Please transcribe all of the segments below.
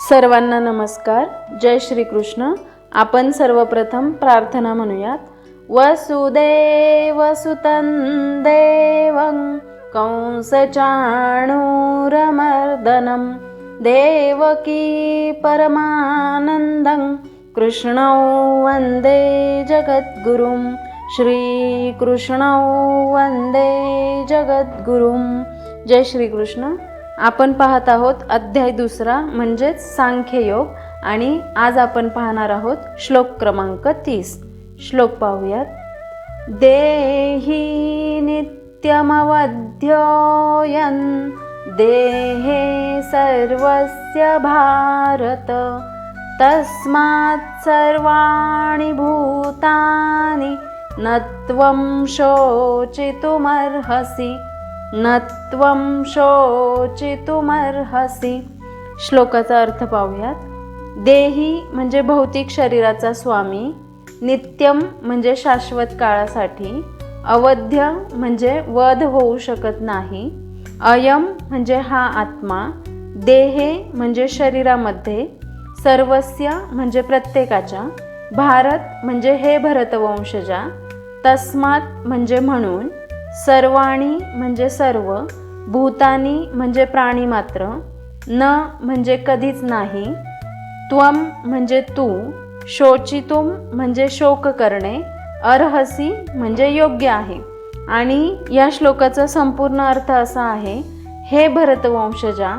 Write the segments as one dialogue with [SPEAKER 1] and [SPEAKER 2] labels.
[SPEAKER 1] सर्वांना नमस्कार. जय श्रीकृष्ण. आपण सर्वप्रथम प्रार्थना म्हणूयात. वसुदेवसुतं देवं कंसचाणूरमर्दनं देवकी परमानन्दं कृष्णौ वन्दे जगद्गुरुं श्रीकृष्णौ वन्दे जगद्गुरुं. जय श्रीकृष्ण. आपण पाहत आहोत अध्याय दुसरा म्हणजेच सांख्ययोग. आणि आज आपण पाहणार आहोत श्लोक क्रमांक तीस. श्लोक पाहूयात. देही नित्यमवध्योयन देहे सर्वस्य भारत तस्मात् सर्वाणि भूतानि न त्वं शोचितुमर्हसि। न त्वं शोचितुमर्हसि. श्लोकाचा अर्थ पाहूयात. देही म्हणजे भौतिक शरीराचा स्वामी नित्यम म्हणजे शाश्वत काळासाठी अवध्य म्हणजे वध होऊ शकत नाही अयम म्हणजे हा आत्मा देहे म्हणजे शरीरामध्ये सर्वस्य म्हणजे प्रत्येकाच्या भारत म्हणजे हे भरतवंशजा तस्मात म्हणजे म्हणून सर्वाणी म्हणजे सर्व भूतानी म्हणजे प्राणी मात्र न म्हणजे कधीच नाही त्वम म्हणजे तू शोचितुम म्हणजे शोक करणे अर्हसी म्हणजे योग्य आहे. आणि या श्लोकाचा संपूर्ण अर्थ असा आहे हे भरतवंशजा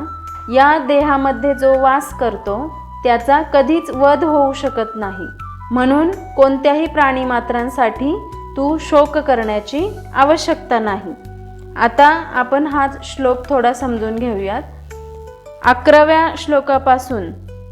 [SPEAKER 1] या देहामध्ये जो वास करतो त्याचा कधीच वध होऊ शकत नाही. म्हणून कोणत्याही प्राणीमात्रांसाठी तू शोक करण्याची आवश्यकता नाही. आता आपण हा श्लोक थोडा समजून घेऊयात. अकराव्या श्लोकापासून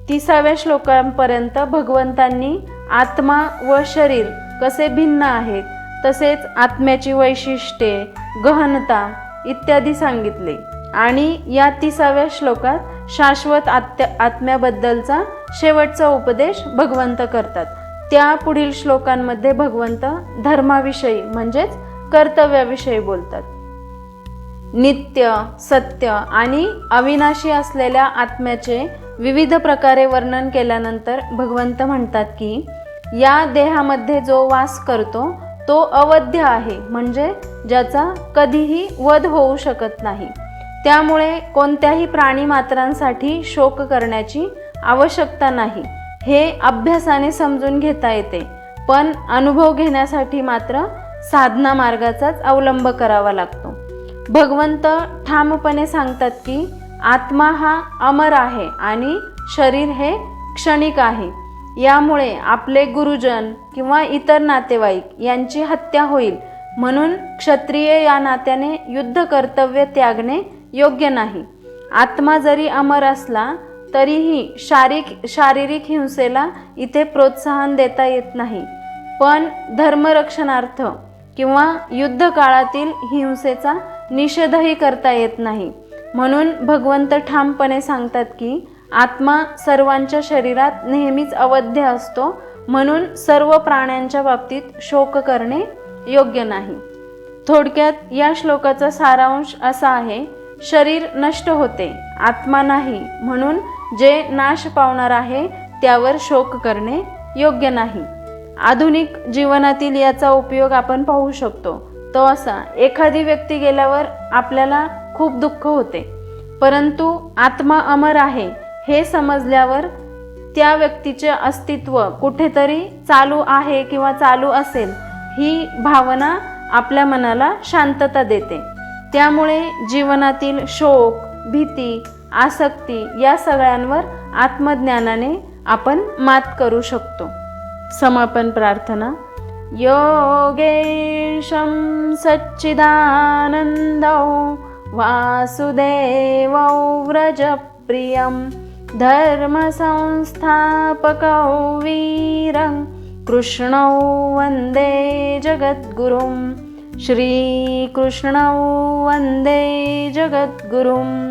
[SPEAKER 1] तिसाव्या श्लोकांपर्यंत भगवंतांनी आत्मा व शरीर कसे भिन्न आहेत तसेच आत्म्याची वैशिष्ट्ये गहनता इत्यादी सांगितले. आणि या तिसाव्या श्लोकात शाश्वत आत्या आत्म्याबद्दलचा शेवटचा उपदेश भगवंत करतात. त्या पुढील श्लोकांमध्ये भगवंत धर्माविषयी म्हणजेच कर्तव्याविषयी बोलतात. नित्य सत्य आणि अविनाशी असलेल्या आत्म्याचे विविध प्रकारे वर्णन केल्यानंतर भगवंत म्हणतात की या देहामध्ये जो वास करतो तो अवध्य आहे म्हणजे ज्याचा कधीही वध होऊ शकत नाही. त्यामुळे कोणत्याही प्राणी मात्रांसाठी शोक करण्याची आवश्यकता नाही. हे अभ्यासाने समजून घेता येते. पण अनुभव घेण्यासाठी मात्र साधना मार्गाचाच अवलंब करावा लागतो. भगवंत ठामपणे सांगतात की आत्मा हा अमर आहे आणि शरीर हे क्षणिक आहे. यामुळे आपले गुरुजन किंवा इतर नातेवाईक यांची हत्या होईल. म्हणून क्षत्रिय या नात्याने युद्ध कर्तव्य त्यागणे योग्य नाही. आत्मा जरी अमर असला तरीही शारीरिक शारीरिक हिंसेला इथे प्रोत्साहन देता येत नाही. पण धर्मरक्षणार्थ किंवा युद्ध काळातील हिंसेचा निषेधही करता येत नाही. म्हणून भगवंत ठामपणे सांगतात की आत्मा सर्वांच्या शरीरात नेहमीच अवध्य असतो म्हणून सर्व प्राण्यांच्या बाबतीत शोक करणे योग्य नाही. थोडक्यात या श्लोकाचा सारांश असा आहे शरीर नष्ट होते आत्मा नाही म्हणून जे नाश पावणार आहे त्यावर शोक करणे योग्य नाही. आधुनिक जीवनातील याचा उपयोग आपण पाहू शकतो. तो असा एखादी व्यक्ती गेल्यावर आपल्याला खूप दुःख होते. परंतु आत्मा अमर आहे हे समजल्यावर त्या व्यक्तीचे अस्तित्व कुठेतरी चालू आहे किंवा चालू असेल ही भावना आपल्या मनाला शांतता देते. त्यामुळे जीवनातील शोक भीती आसक्ती या सगळ्यांवर आत्मज्ञानाने आपण मात करू शकतो. समापन प्रार्थना. योगेशं सच्चिदानन्दौ वासुदेवौ व्रजप्रियं धर्मसंस्थापकौ वीरं कृष्णौ वन्दे जगद्गुरुं श्रीकृष्णौ वन्दे जगद्गुरुं